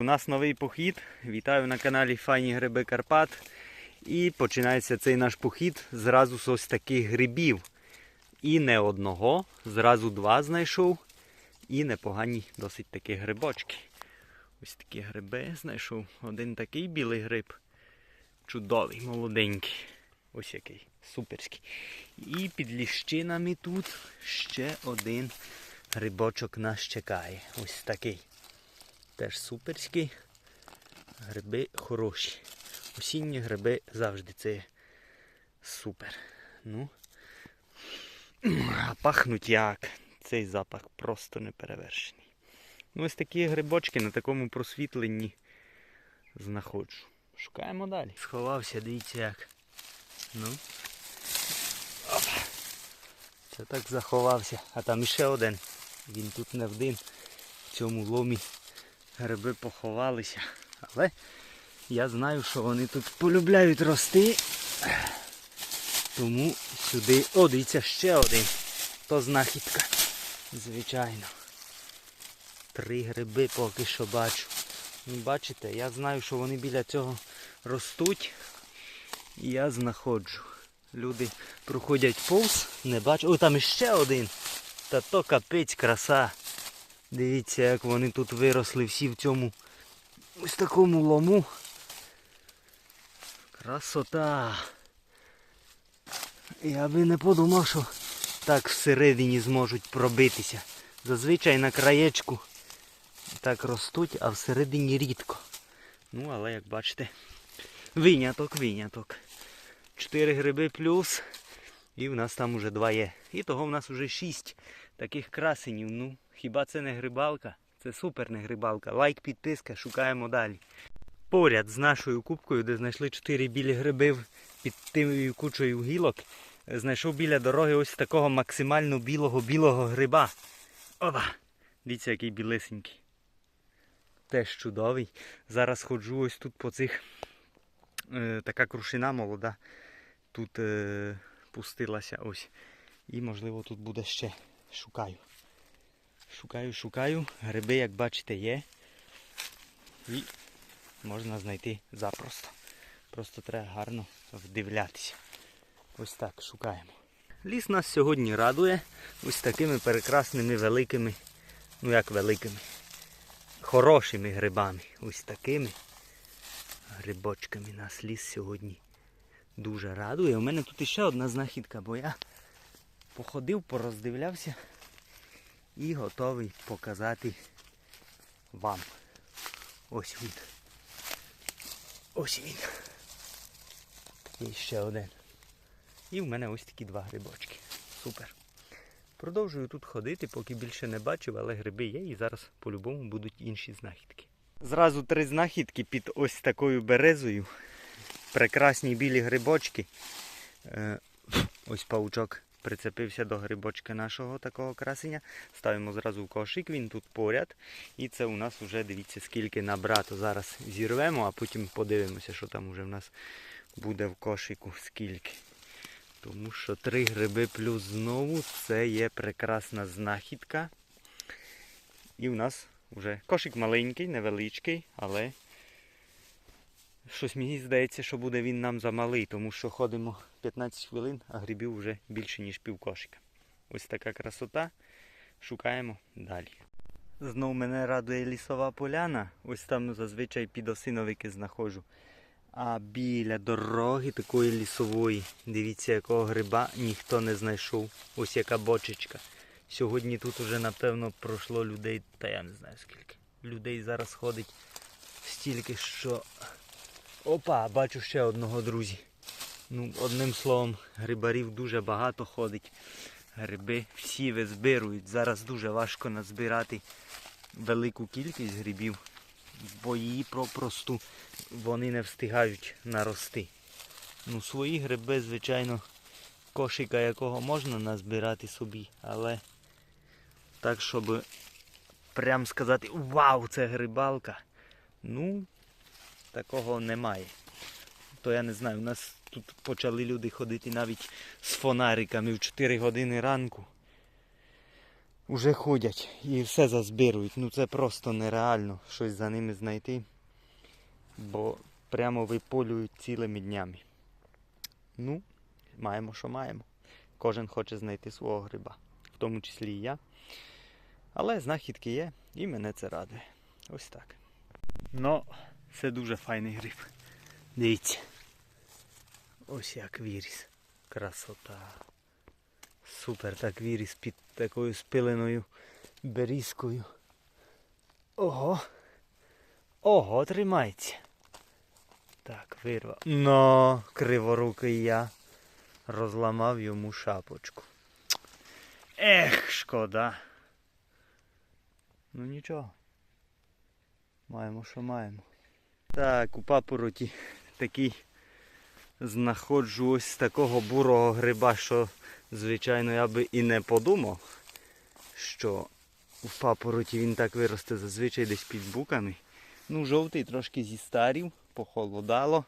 У нас новий похід. Вітаю на каналі Файні Гриби Карпат. І починається цей наш похід зразу з ось таких грибів. І не одного, зразу два знайшов. І непогані досить такі грибочки. Ось такі гриби знайшов. Один такий білий гриб. Чудовий, молоденький. Ось який, суперський. І під ліщинами тут ще один грибочок нас чекає. Ось такий. Теж суперський. Гриби хороші. Осінні гриби завжди це супер. Ну. А пахнуть як. Цей запах просто неперевершений. Ну, ось такі грибочки на такому просвітленні знаходжу. Шукаємо далі. Сховався, дивіться як. Ну. Це так заховався. А там іще один. Він тут не один. В цьому ломі гриби поховалися. Але я знаю, що вони тут полюбляють рости. Тому сюди. О, дивіться, ще один. То знахідка. Звичайно. Три гриби поки що бачу. Ну, бачите, я знаю, що вони біля цього ростуть. І я знаходжу. Люди проходять повз, не бачу. О, там іще один. Та то капець краса. Дивіться, як вони тут виросли всі в цьому ось такому лому. Красота. Я би не подумав, що так всередині зможуть пробитися. Зазвичай на краєчку так ростуть, а всередині рідко. Ну, але як бачите, виняток, виняток. Чотири гриби плюс. І в нас там уже два є. І того в нас вже шість таких красенів. Ну, хіба це не грибалка? Це супер не грибалка. Лайк, підписка, шукаємо далі. Поряд з нашою кубкою, де знайшли чотири білі гриби під тією кучою гілок, знайшов біля дороги ось такого максимально білого-білого гриба. Опа! Дивіться, який білисенький. Теж чудовий. Зараз ходжу ось тут по цих. Е, така крушина молода. Тут е, пустилася ось. І можливо тут буде ще. Шукаю. Шукаю, шукаю. Гриби, як бачите, є. І можна знайти запросто. Просто треба гарно вдивлятися. Ось так шукаємо. Ліс нас сьогодні радує ось такими прекрасними великими, ну як великими, хорошими грибами. Ось такими грибочками нас ліс сьогодні дуже радує. У мене тут іще одна знахідка, бо я походив, пороздивлявся і готовий показати вам. Ось він. Ось він. І ще один. І в мене ось такі два грибочки. Супер. Продовжую тут ходити, поки більше не бачив, але гриби є і зараз по-любому будуть інші знахідки. Зразу три знахідки під ось такою березою. Прекрасні білі грибочки. Е, Ось паучок прицепився до грибочка нашого такого красення. Ставимо зразу в кошик, він тут поряд. І це у нас вже дивіться скільки набрато. Зараз зірвемо, а потім подивимося, що там вже в нас буде в кошику скільки. Тому що три гриби плюс знову це є прекрасна знахідка. І в нас вже кошик маленький, невеличкий, але щось мені здається, що буде він нам замалий, тому що ходимо 15 хвилин, а грибів вже більше, ніж пів кошика. Ось така красота. Шукаємо далі. Знов мене радує лісова поляна. Ось там зазвичай підосиновики знаходжу. А біля дороги такої лісової, дивіться, якого гриба ніхто не знайшов. Ось яка бочечка. Сьогодні тут уже, напевно, пройшло людей, та я не знаю скільки. Людей зараз ходить стільки, що. Опа, бачу ще одного друзі. Ну, одним словом, грибарів дуже багато ходить. Гриби всі визбирують. Зараз дуже важко назбирати велику кількість грибів, бо її попросту вони не встигають нарости. Ну, свої гриби, звичайно, кошика якого можна назбирати собі, але так, щоб прям сказати Вау, це грибалка. Ну, такого немає. То я не знаю, у нас тут почали люди ходити навіть з фонариками в 4 години ранку. Уже ходять і все зазбирують. Ну це просто нереально щось за ними знайти. Бо прямо виполюють цілими днями. Ну, маємо, що маємо. Кожен хоче знайти свого гриба, в тому числі і я. Але знахідки є, і мене це радує. Ось так. Ну, це дуже файний гриб. Дивіться. Ось як виріс. Красота. Супер так виріс під такою спиленою берізкою. Ого. Ого, тримається. Так, вирвав. Но, криворукий я розламав йому шапочку. Ех, шкода. Ну нічого. Маємо, що маємо. Так, у папороті такий знаходжу ось такого бурого гриба, що, звичайно, я би і не подумав, що у папороті він так виросте зазвичай десь під буками. Ну, жовтий трошки зістарів, похолодало.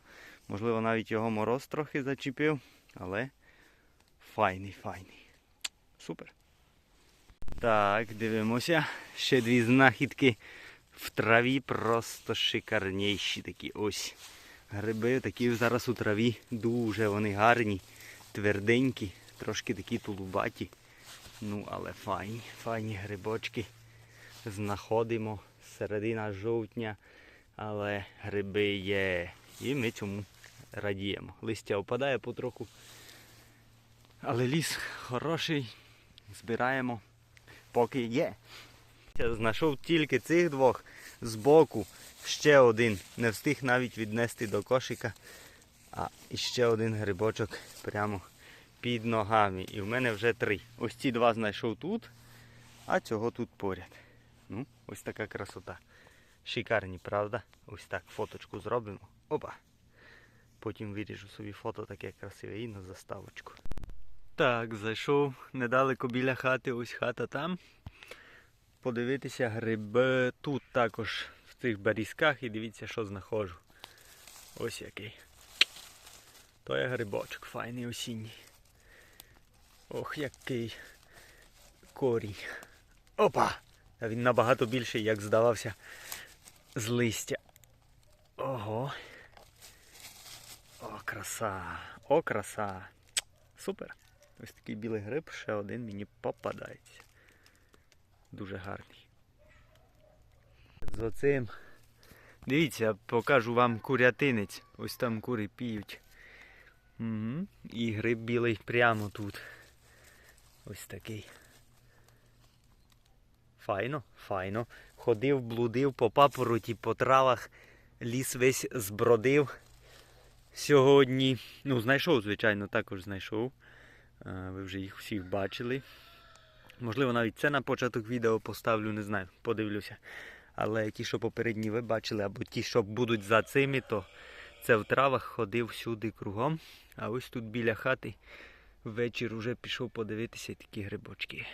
Можливо, навіть його мороз трохи зачепив, але файний, файний. Супер. Так, дивимося. Ще дві знахідки в траві просто шикарніші такі ось. Гриби такі зараз у траві дуже вони гарні, тверденькі, трошки такі тулубаті. Ну, але файні, файні грибочки. Знаходимо середина жовтня, але гриби є. І ми цьому радіємо. Листя опадає потроху. Але ліс хороший, збираємо, поки є. Я знайшов тільки цих двох збоку. Ще один. Не встиг навіть віднести до кошика. А іще один грибочок прямо під ногами. І в мене вже три. Ось ці два знайшов тут, а цього тут поряд. Ну, ось така красота. Шикарні, правда? Ось так фоточку зробимо. Опа. Потім виріжу собі фото таке красиве і на заставочку. Так, зайшов недалеко біля хати, ось хата там. Подивитися гриби тут також в цих берізках і дивіться, що знаходжу. Ось який. То є грибочок, файний осінній. Ох, який корінь. Опа! А він набагато більший, як здавався з листя. Ого. О, краса! О, краса! Супер! Ось такий білий гриб, ще один мені попадається. Дуже гарний. З оцим. Дивіться, покажу вам курятинець. Ось там кури піють. Угу. І гриб білий прямо тут. Ось такий. Файно, файно. Ходив, блудив по папороті, по травах, ліс весь збродив. Сьогодні, ну, знайшов, звичайно, також знайшов. Е, Ви вже їх всіх бачили. Можливо, навіть це на початок відео поставлю, не знаю, подивлюся. Але ті, що попередні ви бачили, або ті, що будуть за цими, то це в травах ходив всюди кругом. А ось тут біля хати ввечір вже пішов подивитися такі грибочки.